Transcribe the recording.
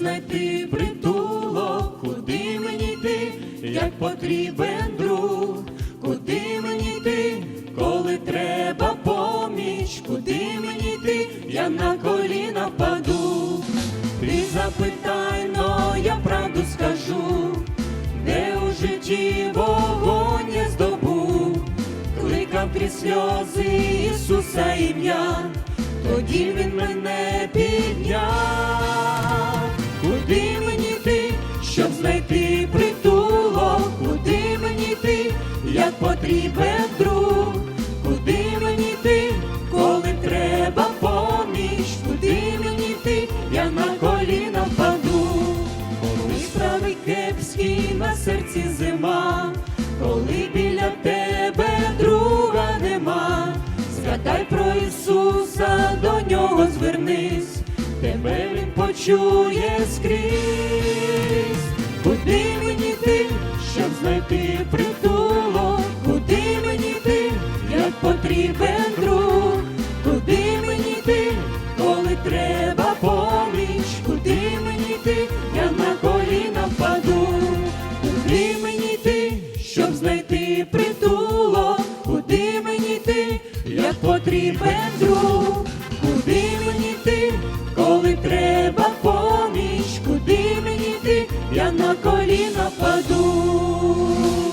знайти притулок, куди мені йти, як потрібен друг, куди мені йти, коли треба поміч, куди мені йти, я на коліна впаду. Ти запитай, но я правду скажу, де у житті вогонь я здобув, кликав крізь сльози Ісуса ім'я, тоді він мене підняв. Знайти притулок, куди мені йти, як потрібен друг, куди мені йти, коли треба поміч, куди мені йти, я на коліна впаду, коли справи кепські на серці зима, коли біля тебе друга нема, згадай про Ісуса, до нього звернись, тебе він почує скрізь, знайти країна падуть.